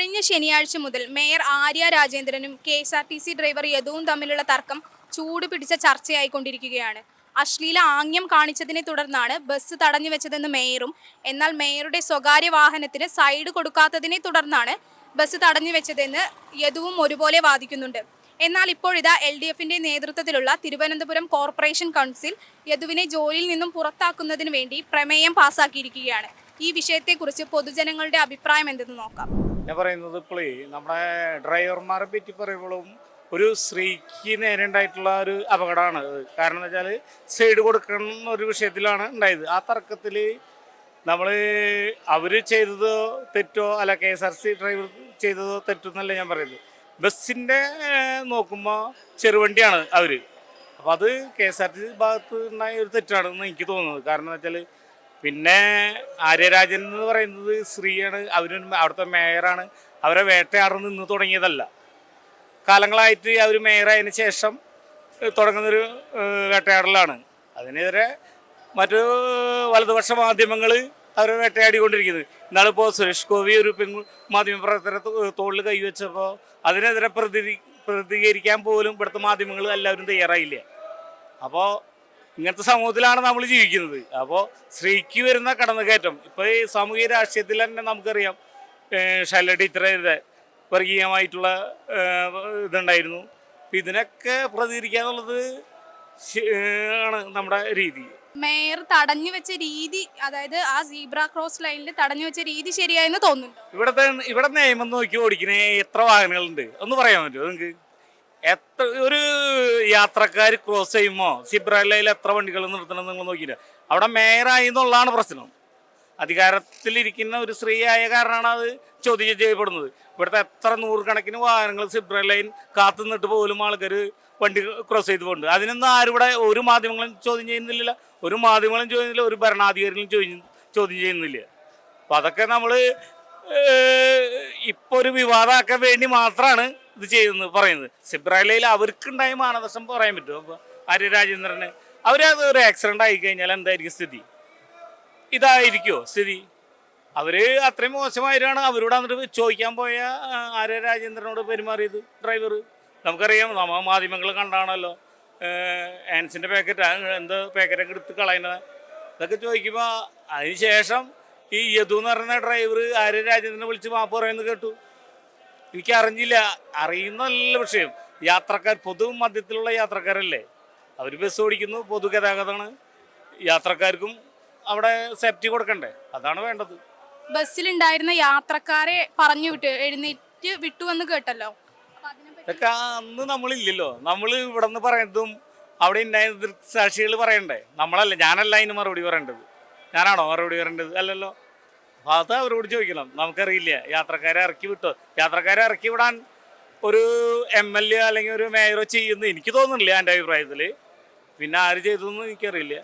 കഴിഞ്ഞ ശനിയാഴ്ച മുതൽ mayor Arya രാജേന്ദ്രനും K S R T C driver യദുവും തമ്മിലുള്ള തർക്കം ചൂട് പിടിച്ച ചർച്ചയായിക്കൊണ്ടിരിക്കുകയാണ്. അശ്ലീല ആംഗ്യം കാണിച്ചതിനെ തുടർന്നാണ് ബസ് തടഞ്ഞു വെച്ചതെന്ന് മേയറും എന്നാൽ മേയറുടെ സ്വകാര്യ വാഹനത്തിന് സൈഡ് കൊടുക്കാത്തതിനെ തുടർന്നാണ് ബസ് തടഞ്ഞു വെച്ചതെന്ന് യദുവും ഒരുപോലെ വാദിക്കുന്നുണ്ട്. എന്നാൽ ഇപ്പോഴിതാ എൽ ഡി എഫിന്റെ നേതൃത്വത്തിലുള്ള തിരുവനന്തപുരം കോർപ്പറേഷൻ കൗൺസിൽ യദുവിനെ ജോലിയിൽ നിന്നും പുറത്താക്കുന്നതിന് വേണ്ടി പ്രമേയം പാസാക്കിയിരിക്കുകയാണ്. ഈ വിഷയത്തെക്കുറിച്ച് പൊതുജനങ്ങളുടെ അഭിപ്രായം എന്തെന്ന് നോക്കാം. ഞാൻ പറയുന്നത് ഇപ്പോഴേ നമ്മുടെ ഡ്രൈവർമാരെ പറ്റി പറയുമ്പോഴും ഒരു സ്ത്രീക്ക് നേരെ ഒരു അപകടമാണ് കാരണം എന്ന് വെച്ചാൽ സൈഡ് കൊടുക്കണം ഒരു വിഷയത്തിലാണ് ഉണ്ടായത്. ആ തർക്കത്തിൽ നമ്മൾ അവർ ചെയ്തതോ തെറ്റോ അല്ല K S R C driver ചെയ്തതോ തെറ്റോ എന്നല്ല ഞാൻ പറയുന്നത്. ബസ്സിന്റെ നോക്കുമ്പോൾ ചെറുവണ്ടിയാണ് അവർ അപ്പോൾ അത് K S R T C ഭാഗത്ത് ഉണ്ടായ ഒരു തെറ്റാണെന്ന് എനിക്ക് തോന്നുന്നത്. കാരണം എന്ന് വെച്ചാൽ പിന്നെ ആര്യരാജൻ എന്ന് പറയുന്നത് സ്ത്രീയാണ്. അവരും അവിടുത്തെ മേയറാണ്. അവരെ വേട്ടയാടുന്ന നിന്ന് തുടങ്ങിയതല്ല. കാലങ്ങളായിട്ട് അവർ മേയറായതിന് ശേഷം തുടങ്ങുന്നൊരു വേട്ടയാടലാണ്. അതിനെതിരെ മറ്റു വലതുപക്ഷ മാധ്യമങ്ങൾ അവരെ വേട്ടയാടിക്കൊണ്ടിരിക്കുന്നത്. ഇന്നാളിപ്പോൾ സുരേഷ് ഗോപി ഒരു പെൺ മാധ്യമപ്രവർത്തകരെ തോ- തോളിൽ കൈവച്ചപ്പോൾ അതിനെതിരെ പ്രതി പ്രതികരിക്കാൻ പോലും ഇവിടുത്തെ മാധ്യമങ്ങൾ എല്ലാവരും തയ്യാറായില്ല? അപ്പോൾ ഇങ്ങനത്തെ സമൂഹത്തിലാണ് നമ്മൾ ജീവിക്കുന്നത്. അപ്പോൾ സ്ത്രീക്ക് വരുന്ന കടന്നുകയറ്റം. ഇപ്പോൾ ഈ സാമൂഹിക രാഷ്ട്രീയത്തിൽ തന്നെ നമുക്കറിയാം ഏഹ് ശൈല വർഗീയമായിട്ടുള്ള ഇതുണ്ടായിരുന്നു. അപ്പം ഇതിനൊക്കെ പ്രതികരിക്കുക എന്നുള്ളത് ആണ് നമ്മുടെ രീതി. മേയർ തടഞ്ഞു വെച്ച രീതി അതായത് ആ സീബ്ര ക്രോസ് ലൈനിൽ തടഞ്ഞു വെച്ച രീതി ശരിയായെന്ന് തോന്നുന്നു ഇവിടത്തെ ഇവിടെ നിയമം നോക്കി ഓടിക്കുന്ന എത്ര വാഹനങ്ങളുണ്ട്? ഒന്ന് പറയാൻ പറ്റുമോ നിങ്ങൾക്ക്? എത്ര ഒരു യാത്രക്കാർ ക്രോസ് ചെയ്യുമ്പോൾ സിബ്രലയിൽ എത്ര വണ്ടികൾ നിർത്തണം നിങ്ങൾ നോക്കിയില്ല. അവിടെ മേയറായി എന്നുള്ളതാണ് പ്രശ്നം. അധികാരത്തിലിരിക്കുന്ന ഒരു സ്ത്രീ ആയ കാരണമാണ് അത് ചോദ്യം ചെയ്യപ്പെടുന്നത്. ഇവിടുത്തെ എത്ര നൂറുകണക്കിന് വാഹനങ്ങൾ സിബ്ര ലൈൻ കാത്തു നിന്നിട്ട് പോലും ആൾക്കാർ വണ്ടി ക്രോസ് ചെയ്ത് പോകുന്നുണ്ട് അതിനൊന്നും ആരും ഇവിടെ ഒരു മാധ്യമങ്ങളും ചോദ്യം ചെയ്യുന്നില്ല. ഒരു മാധ്യമങ്ങളും ചോദ്യം ചെയ്യുന്നില്ല. ഒരു ഭരണാധികാരികളും ചോദ്യം ചോദ്യം ചെയ്യുന്നില്ല. അപ്പം അതൊക്കെ നമ്മൾ ഇപ്പോൾ ഒരു വിവാദമാക്കാൻ വേണ്ടി മാത്രമാണ് ഇത് ചെയ്യുന്നത് പറയുന്നത്. സിബ്രാലയിൽ അവർക്കുണ്ടായ മാനദർശം പറയാൻ പറ്റുമോ? അപ്പോൾ ആര്യ രാജേന്ദ്രന് അവരത് ഒരു ആക്സിഡന്റ് ആയി കഴിഞ്ഞാൽ എന്തായിരിക്കും സ്ഥിതി? ഇതായിരിക്കുമോ സ്ഥിതി? അവർ അത്രയും മോശമായിട്ടാണ് അവരോട് എന്നിട്ട് ചോദിക്കാൻ പോയ ആര്യ രാജേന്ദ്രനോട് പെരുമാറിയത് ഡ്രൈവർ നമുക്കറിയാം നമ്മ മാധ്യമങ്ങൾ കണ്ടാണല്ലോ. ആൻസിന്റെ പാക്കറ്റ് എന്ത് പാക്കറ്റൊക്കെ എടുത്ത് കളയുന്നത്. ഇതൊക്കെ ചോദിക്കുമ്പോൾ അതിന് ശേഷം ഈ യദു എന്ന് പറയുന്ന ഡ്രൈവർ ആര്യ രാജേന്ദ്രനെ വിളിച്ച് മാപ്പ് പറയുന്നത് കേട്ടു. എനിക്ക് അറിഞ്ഞില്ല. അറിയുന്നല്ല വിഷയം. യാത്രക്കാർ പൊതു മധ്യത്തിലുള്ള യാത്രക്കാരല്ലേ? അവർ ബസ് ഓടിക്കുന്നു പൊതുഗതാഗതമാണ് യാത്രക്കാർക്കും അവിടെ സേഫ്റ്റി കൊടുക്കണ്ടേ? അതാണ് വേണ്ടത്. ബസ്സിലുണ്ടായിരുന്ന യാത്രക്കാരെ പറഞ്ഞു വിട്ടു എഴുന്നേറ്റ് വിട്ടു എന്ന് കേട്ടല്ലോ. ഇതൊക്കെ അന്ന് നമ്മളില്ലല്ലോ. നമ്മൾ ഇവിടെ നിന്ന് പറയുന്നതും അവിടെ ഉണ്ടായ സാക്ഷികൾ പറയണ്ടേ? നമ്മളല്ല ഞാനല്ല അതിന് മറുപടി പറയേണ്ടത്. ഞാനാണോ മറുപടി പറയേണ്ടത്? അല്ലല്ലോ. അത് അവരോട് ചോദിക്കണം. നമുക്കറിയില്ല യാത്രക്കാരെ ഇറക്കി വിട്ടോ? യാത്രക്കാരെ ഇറക്കി വിടാൻ ഒരു എം എൽ എ അല്ലെങ്കിൽ ഒരു മേയറോ ചെയ്യുന്നു. എനിക്ക് തോന്നുന്നില്ല എന്റെ അഭിപ്രായത്തിൽ പിന്നെ ആര് ചെയ്തു എന്ന് എനിക്കറിയില്ല.